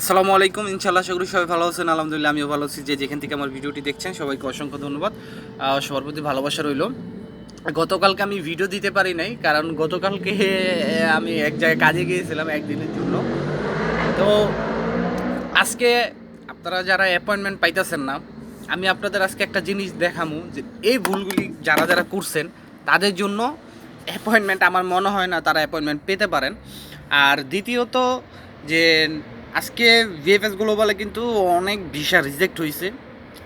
আসসালামু আলাইকুম। ইনশাল্লাহ আশা সবাই ভালো আছেন। আলহামদুলিল্লাহ আমিও ভালো আছি। যে যেখান থেকে আমার ভিডিওটি দেখছেন, সবাইকে অসংখ্য ধন্যবাদ। সবার প্রতি ভালোবাসা রইল। গতকালকে আমি ভিডিও দিতে পারি নাই, কারণ গতকালকে আমি এক জায়গায় কাজে গিয়েছিলাম একদিনের জন্য। তো আজকে আপনারা যারা অ্যাপয়েন্টমেন্ট পাইতেছেন না, আমি আপনাদের আজকে একটা জিনিস দেখামু যে এই ভুলগুলি যারা যারা করছেন, তাদের জন্য অ্যাপয়েন্টমেন্ট আমার মনে হয় না তারা অ্যাপয়েন্টমেন্ট পেতে পারেন। আর দ্বিতীয়ত যে আজকে ভিএফএস গ্লোবালে কিন্তু অনেক ভিসা রিজেক্ট হয়েছে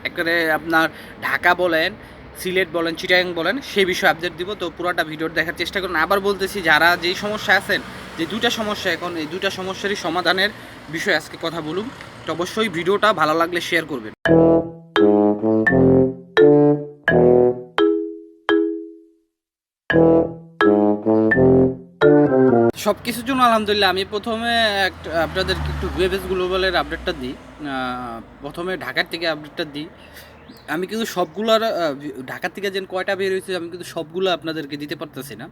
একবারে আপনার ঢাকা বলেন, সিলেট বলেন চিটাং বলেন, সেই বিষয়ে আপডেট দিব। তো পুরোটা ভিডিও দেখার চেষ্টা করুন। আবার বলতেছি, যারা যেই সমস্যা আছেন, যে দুইটা সমস্যা এখন, এই দুইটা সমস্যারই সমাধানের বিষয়ে আজকে কথা বলুন। তো অবশ্যই ভিডিওটা ভালো লাগলে শেয়ার করবেন। সব কিছুর জন্য আলহামদুলিল্লাহ, আমি প্রথমে আপনাদেরকে একটু ওয়েবেস গ্লোবালের আপডেটটা দিই। প্রথমে ঢাকার থেকে আপডেটটা দিই। আমি কিন্তু সবগুলোর ঢাকার থেকে যে কয়টা বের হয়েছে, আমি কিন্তু সবগুলো আপনাদেরকে দিতে পারতেছি না।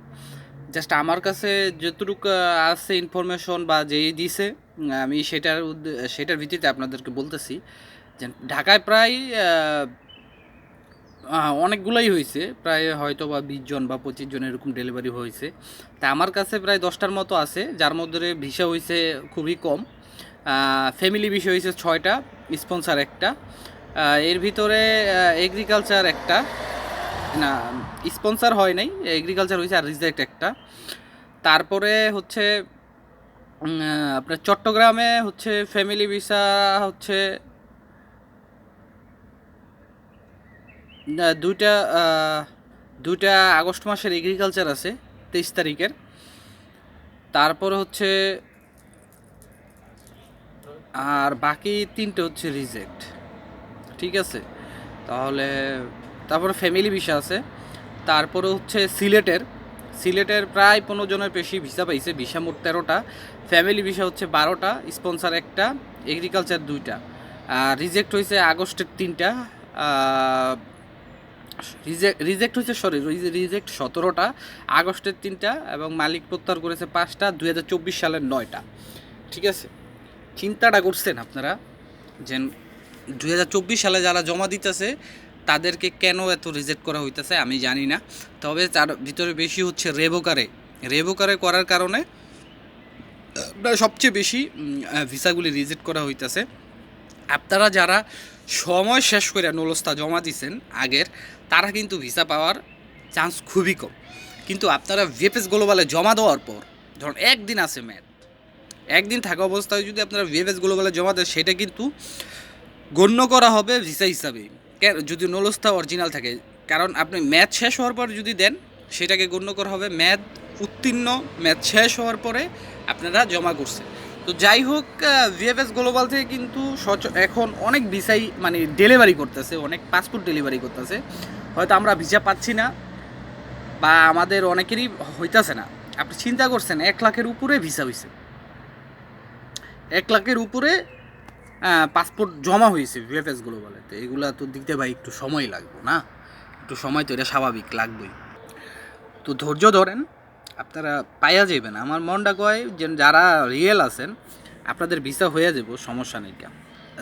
জাস্ট আমার কাছে যতটুকু আছে ইনফরমেশন বা যেই দিছে আমি সেটার সেটার ভিত্তিতে আপনাদেরকে বলতেছি। যে ঢাকায় প্রায় অনেকগুলাই হয়েছে প্রায় হয়তো বা বিশ জন বা পঁচিশ জন এরকম ডেলিভারি হয়েছে তা আমার কাছে প্রায় দশটার মতো আছে, যার মধ্যে ভিসা হয়েছে খুবই কম। ফ্যামিলি ভিসা হয়েছে ছয়টা স্পন্সার একটা। এর ভিতরে এগ্রিকালচার একটা। না স্পন্সার হয় নাই এগ্রিকালচার হয়েছে আর রিজেক্ট একটা। তারপরে হচ্ছে আপনার চট্টগ্রামে হচ্ছে ফ্যামিলি ভিসা হচ্ছে দুইটা দুইটা আগস্ট মাসের এগ্রিকালচার আছে, তেইশ তারিখের। তারপর হচ্ছে, আর বাকি তিনটে হচ্ছে রিজেক্ট ঠিক আছে? তাহলে, তারপরে ফ্যামিলি ভিসা আছে। তারপরে হচ্ছে সিলেটের। সিলেটের প্রায় পনেরো জনের বেশি ভিসা পাইছে ভিসা মোট তেরোটা। ফ্যামিলি ভিসা হচ্ছে বারোটা স্পন্সার একটা এগ্রিকালচার দুইটা। আর রিজেক্ট হয়েছে আগস্টের তিনটা। রিজেক্ট হয়েছে সরি রিজেক্ট সতেরোটা, আগস্টের তিনটা এবং মালিক প্রত্যাহার করেছে পাঁচটা, দুই হাজার চব্বিশ সালের নয়টা। ঠিক আছে? চিন্তাটা করছেন আপনারা যে দুই হাজার চব্বিশ সালে যারা জমা দিতেছে, তাদেরকে কেন এত রিজেক্ট করা হইতেছে আমি জানি না। তবে তার ভিতরে বেশি হচ্ছে রেবোকারে রেবোকারে করার কারণে সবচেয়ে বেশি ভিসাগুলি রিজেক্ট করা হইতেছে। আপনারা যারা সময় শেষ করে নলস্তা জমা দিছেন আগের তারা কিন্তু ভিসা পাওয়ার চান্স খুবই কম। কিন্তু আপনারা ভিএফএস গ্লোবালে জমা দেওয়ার পর, ধরুন একদিন আছে ম্যাথ একদিন থাকা অবস্থায় যদি আপনারা ভিএফএস গ্লোবালে জমা দেন, সেটা কিন্তু গণ্য করা হবে ভিসা হিসাবে। যদি নলস্তা অরিজিনাল থাকে। কারণ আপনি ম্যাথ শেষ হওয়ার পর যদি দেন, সেটাকে গণ্য করা হবে ম্যাথ উত্তীর্ণ ম্যাথ শেষ হওয়ার পরে আপনারা জমা করছেন। তো যাই হোক ভিএফএস গ্লোবাল থেকে কিন্তু সচ- এখন অনেক ভিসাই মানে ডেলিভারি করতেছে, অনেক পাসপোর্ট ডেলিভারি করতেছে। হয়তো আমরা ভিসা পাচ্ছি না বা আমাদের অনেকেরই হইতাছে না। আপনি চিন্তা করছেন, এক লাখের উপরে ভিসা হয়েছে এক লাখের উপরে পাসপোর্ট জমা হয়েছে ভিএফএস গ্লোবালে তো এগুলা তো দিতে ভাই একটু সময় লাগবে, না? একটু সময় তো এটা স্বাভাবিক, লাগবেই। তো ধৈর্য ধরেন আপনারা পাইয়া যাবেন আমার মনটা কয় যে যারা রিয়েল আছেন, আপনাদের ভিসা হয়ে যাব সমস্যা নেই কেন?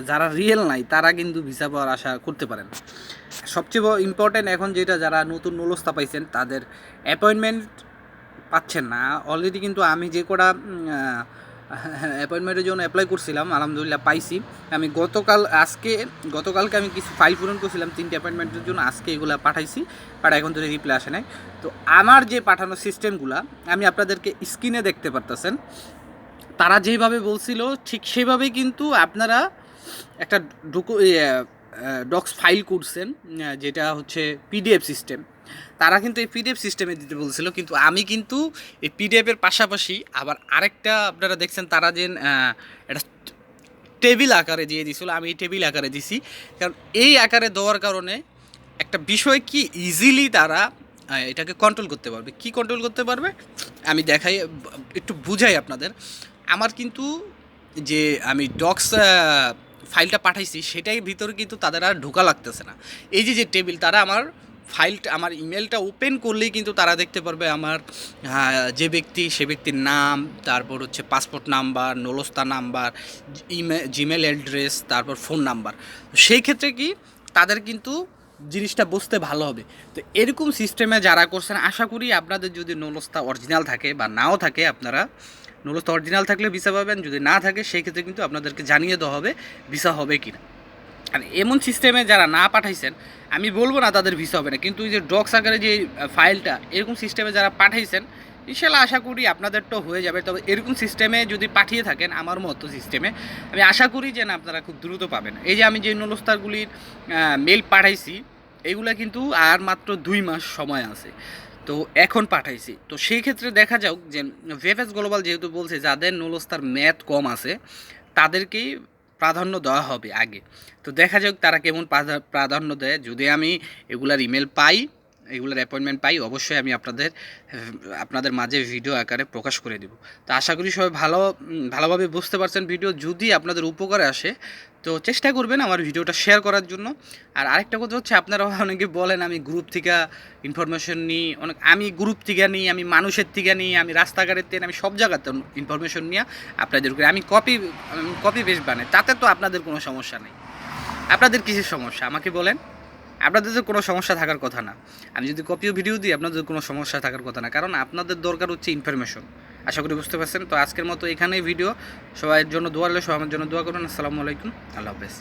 যারা রিয়েল নাই, তারা কিন্তু ভিসা পাওয়ার আশা করতে পারেন সবচেয়ে ইম্পর্টেন্ট এখন যেটা যারা নতুন নলস্তা পাইছেন, তাদের অ্যাপয়েন্টমেন্ট পাচ্ছেন না। অলরেডি কিন্তু আমি যে কটা অ্যাপয়েন্টমেন্টের জন্য অ্যাপ্লাই করছিলাম, আলহামদুলিল্লাহ পাইছি। আমি গতকাল, আজকে, গতকালকে আমি কিছু ফাইল পূরণ করছিলাম, তিনটে অ্যাপয়েন্টমেন্টের জন্য, আজকে এগুলো পাঠাইছি বাট এখন ধরে রিপ্লাই আসে নাই। তো আমার যে পাঠানো সিস্টেমগুলো আমি আপনাদেরকে স্ক্রিনে দেখতে পারতেছেন। তারা যেভাবে বলছিল, ঠিক সেভাবেই কিন্তু আপনারা একটা ডকু ডক্স ফাইল করছেন যেটা হচ্ছে পিডিএফ সিস্টেম তারা কিন্তু এই পিডিএফ সিস্টেমে দিতে বলছিল, কিন্তু আমি কিন্তু এই পিডিএফের পাশাপাশি আবার আরেকটা আপনারা দেখছেন, তারা যে একটা টেবিল আকারে দিয়ে দিছিল, আমি এই টেবিল আকারে দিছি। কারণ এই আকারে দেওয়ার কারণে একটা বিষয় কি ইজিলি তারা এটাকে কন্ট্রোল করতে পারবে। কি কন্ট্রোল করতে পারবে? আমি দেখাই, একটু বুঝাই আপনাদের। আমার কিন্তু যে, আমি ডক্স ফাইলটা পাঠাইছি সেটাই ভিতরে কিন্তু তাদের আর ঢোকা লাগতেছে না। এই যে যে টেবিল তারা আমার ফাইলটা আমার ইমেলটা ওপেন করলেই কিন্তু তারা দেখতে পারবে আমার হ্যাঁ, যে ব্যক্তি সে ব্যক্তির নাম তারপর হচ্ছে পাসপোর্ট নাম্বার নলস্তা নাম্বার ইমে জিমেল অ্যাড্রেস তারপর ফোন নাম্বার। সেই ক্ষেত্রে কি তাদের কিন্তু জিনিসটা বুঝতে ভালো হবে। তো এরকম সিস্টেমে যারা করছেন আশা করি আপনাদের যদি নলস্তা অরিজিনাল থাকে বা নাও থাকে আপনারা নলস্তা অরিজিনাল থাকলে ভিসা পাবেন, যদি না থাকে সেই ক্ষেত্রে কিন্তু আপনাদেরকে জানিয়ে দেওয়া হবে ভিসা হবে কি না আর এমন সিস্টেমে যারা না পাঠাইছেন, আমি বলব না তাদের ভিসা হবে না, কিন্তু এই যে ডক্স আকারে যে ফাইলটা, এরকম সিস্টেমে যারা পাঠাইছেন, ইনশাল্লাহ আশা করি আপনাদেরটাও হয়ে যাবে। তবে এরকম সিস্টেমে যদি পাঠিয়ে থাকেন, আমার মতো সিস্টেমে, আমি আশা করি যে না আপনারা খুব দ্রুত পাবেন। এই যে আমি যে নলস্তারগুলির মেল পাঠাইছি, এগুলা কিন্তু আর মাত্র দুই মাস সময় আছে। তো এখন পাঠাইছি। তো সেই ক্ষেত্রে দেখা যাক যে ভেফএস গ্লোবাল যেহেতু বলছে, যাদের নুলস্তার ম্যাথ কম আছে, তাদেরকেই প্রাধান্য দেওয়া হবে আগে। তো দেখা যাক তারা কেমন প্রাধান্য দেয়। যদি আমি এগুলার ইমেল পাই এগুলোর অ্যাপয়েন্টমেন্ট পাই, অবশ্যই আমি আপনাদের আপনাদের মাঝে ভিডিও আকারে প্রকাশ করে দেব। তো আশা করি সবাই ভালো ভালোভাবে বুঝতে পারছেন ভিডিও যদি আপনাদের উপকারে আসে, তো চেষ্টা করবেন আমার ভিডিওটা শেয়ার করার জন্য। আর আরেকটা কথা হচ্ছে আপনারা অনেকে বলেন, আমি গ্রুপ থেকে ইনফরমেশন নিই, অনেক, আমি গ্রুপ থেকে নিই, আমি মানুষের থেকে নিই, আমি রাস্তাঘাটের থেকে আমি সব জায়গাতে ইনফরমেশন নিয়ে আপনাদের করে আমি কপি কপি বেশ বানাই, তাতে তো আপনাদের কোনো সমস্যা নেই। আপনাদের কিসের সমস্যা? আমাকে বলেন। আপনাদের কোনো সমস্যা থাকার কথা না, আমি যদি কপিও ভিডিও দিই, আপনাদের কোনো সমস্যা থাকার কথা না, কারণ আপনাদের দরকার হচ্ছে ইনফরমেশন আশা করি বুঝতে পারছেন? তো আজকের মতো এখানেই ভিডিও সবাই জন্য দোয়া হলে সবাই আমার জন্য দোয়া করুন। আসসালামু আলাইকুম। আল্লাহ হাফেজ।